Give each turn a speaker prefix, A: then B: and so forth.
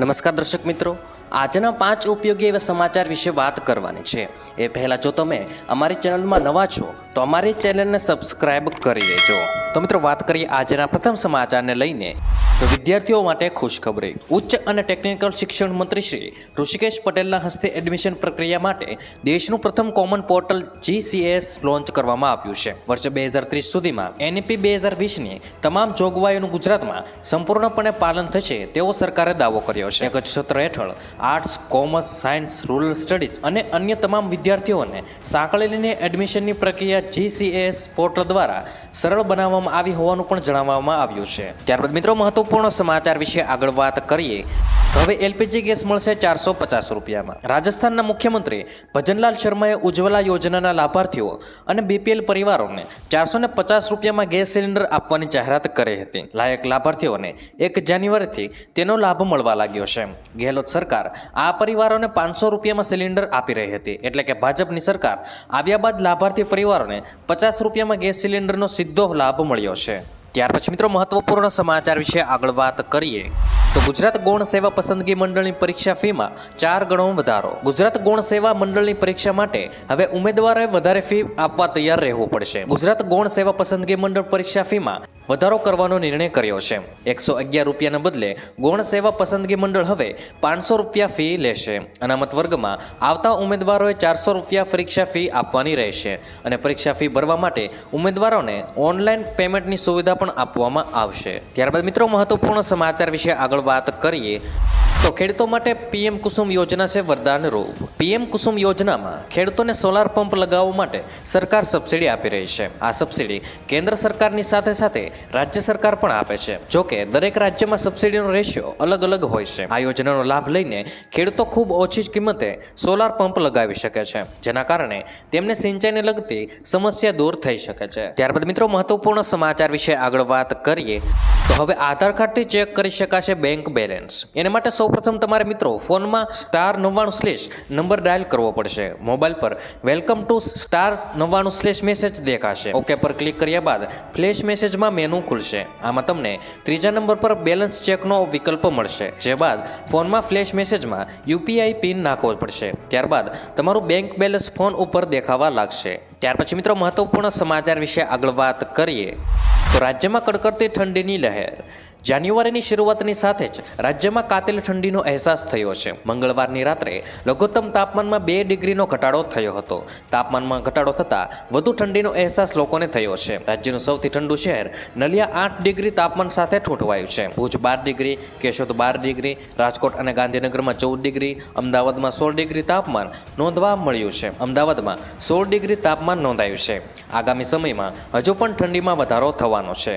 A: નમસ્કાર દર્શક મિત્રો. આજના પાંચ ઉપયોગી એવા સમાચાર વિશે વાત કરવાની છે. એ પહેલાં જો તમે અમારી ચેનલમાં નવા છો, તો અમારી ચેનલને સબસ્ક્રાઇબ કરી લેજો. તો મિત્રો, વાત કરીએ આજના પ્રથમ સમાચારને લઈને. તો વિદ્યાર્થીઓ માટે ખુશખબરી. ઉચ્ચ અને ટેકનિકલ શિક્ષણ મંત્રી શ્રી ઋષિકેશ પટેલના હસ્તે એડમિશન પ્રક્રિયા માટે દેશનું પ્રથમ કોમન પોર્ટલ જીસીએસ લોન્ચ કરવામાં આવ્યું છે. વર્ષ બે હજાર ત્રીસ સુધીમાં એનઈપી બે હજાર વીસની તમામ જોગવાઈઓનું ગુજરાતમાં સંપૂર્ણપણે પાલન થશે તેવો સરકારે દાવો કર્યો છે એક જ સત્ર હેઠળ arts commerce science rural studies અને અન્ય તમામ વિદ્યાર્થીઓને સાંકળેલીને એડમિશનની પ્રક્રિયા જીસીએસ પોર્ટલ દ્વારા સરળ બનાવવામાં આવી હોવાનું પણ જણાવવામાં આવ્યું છે. ત્યારબાદ મિત્રો મહત્વપૂર્ણ સમાચાર વિશે આગળ વાત કરીએ. હવે એલપીજી ગેસ મળશે ચારસો પચાસ રૂપિયામાં. રાજસ્થાનના મુખ્યમંત્રી ભજનલાલ શર્માએ ઉજ્જવલા યોજનાના લાભાર્થીઓ અને બીપીએલ પરિવારોને ચારસો ને પચાસ રૂપિયામાં ગેસ સિલિન્ડર આપવાની જાહેરાત કરી હતી. લાયક લાભાર્થીઓને એક જાન્યુઆરીથી તેનો લાભ મળવા લાગ્યો છે. ગેહલોત સરકાર આ પરિવારોને પાંચસો રૂપિયામાં સિલિન્ડર આપી રહી હતી. એટલે કે ભાજપની સરકાર આવ્યા બાદ લાભાર્થી પરિવારોને પચાસ રૂપિયામાં ગેસ સિલિન્ડરનો સીધો લાભ મળ્યો છે. ત્યાર પછી મિત્રો મહત્વપૂર્ણ સમાચાર વિશે આગળ વાત કરીએ. તો ગુજરાત ગૌણ સેવા પસંદગી મંડળની પરીક્ષા ફીમાં ચાર ગણો વધારો. ગુજરાત ગૌણ સેવા મંડળની પરીક્ષા માટે હવે ઉમેદવારોએ વધારે ફી આપવા તૈયાર રહેવું પડશે. ગુજરાત ગૌણ સેવા પસંદગી મંડળ પરીક્ષા ફીમાં વધારો કરવાનો નિર્ણય કર્યો છે. એકસો અગિયાર રૂપિયાના બદલે ગૌણ સેવા પસંદગી મંડળ હવે પાંચસો રૂપિયા ફી લેશે. અનામત વર્ગમાં આવતા ઉમેદવારોએ ચારસો રૂપિયા પરીક્ષા ફી આપવાની રહેશે અને પરીક્ષા ફી ભરવા માટે ઉમેદવારોને ઓનલાઈન પેમેન્ટની સુવિધા પણ આપવામાં આવશે. ત્યારબાદ મિત્રો મહત્વપૂર્ણ સમાચાર વિશે આગળ વાત કરીએ. તો ખેડૂતો માટે પીએમ કુસુમ યોજના છે વરદાન રૂપ. પીએમ કુસુમ યોજનામાં ખેડૂતોને સોલાર પંપ લગાવવા માટે સરકાર સબસિડી આપી રહી છે. આ સબસિડી કેન્દ્ર સરકારની સાથે સાથે રાજ્ય સરકાર પણ આપે છે. જો કે દરેક રાજ્યમાં સબસિડીનો રેશિયો અલગ અલગ હોય છે. આ યોજનાનો લાભ લઈને ખેડૂતો ખૂબ ઓછી કિંમતે સોલાર પંપ લગાવી શકે છે. જેના કારણે તેમને સિંચાઈને લગતી સમસ્યા દૂર થઈ શકે છે. ત્યારબાદ મિત્રો મહત્વપૂર્ણ સમાચાર વિશે આગળ વાત કરીએ. તો હવે આધાર કાર્ડથી ચેક કરી શકાશે બેંક બેલેન્સ એના માટે સૌપ્રથમ તમારે મિત્રો ફોનમાં સ્ટાર નવ્વાણું સ્લેશ નંબર ડાયલ કરવો પડશે. મોબાઈલ પર વેલકમ ટુ સ્ટાર નવ્વાણું સ્લેશ મેસેજ દેખાશે. ઓકે પર ક્લિક કર્યા બાદ ફ્લેશ મેસેજમાં મેનુ ખુલશે. આમાં તમને ત્રીજા નંબર પર બેલેન્સ ચેકનો વિકલ્પ મળશે. જે બાદ ફોનમાં ફ્લેશ મેસેજમાં યુપીઆઈ પિન નાખવો પડશે. ત્યારબાદ તમારું બેંક બેલેન્સ ફોન ઉપર દેખાવા લાગશે. ત્યાર પછી મિત્રો મહત્વપૂર્ણ સમાચાર વિશે આગળ વાત કરીએ. તો રાજ્યમાં કડકડતી ઠંડીની લહેર. જાન્યુઆરીની શરૂઆતની સાથે જ રાજ્યમાં કાતિલ ઠંડીનો અહેસાસ થયો છે. મંગળવારની રાત્રે લઘુત્તમ તાપમાનમાં બે ડિગ્રીનો ઘટાડો થયો હતો. તાપમાનમાં ઘટાડો થતાં વધુ ઠંડીનો અહેસાસ લોકોને થયો છે. રાજ્યનું સૌથી ઠંડુ શહેર નલિયા આઠ ડિગ્રી તાપમાન સાથે ઠૂંઠવાયું છે. ભુજ બાર ડિગ્રી, કેશોદ બાર ડિગ્રી, રાજકોટ અને ગાંધીનગરમાં ચૌદ ડિગ્રી, અમદાવાદમાં સોળ ડિગ્રી તાપમાન નોંધવા મળ્યું છે. અમદાવાદમાં સોળ ડિગ્રી તાપમાન નોંધાયું છે. આગામી સમયમાં હજુ પણ ઠંડીમાં વધારો થવાનો છે.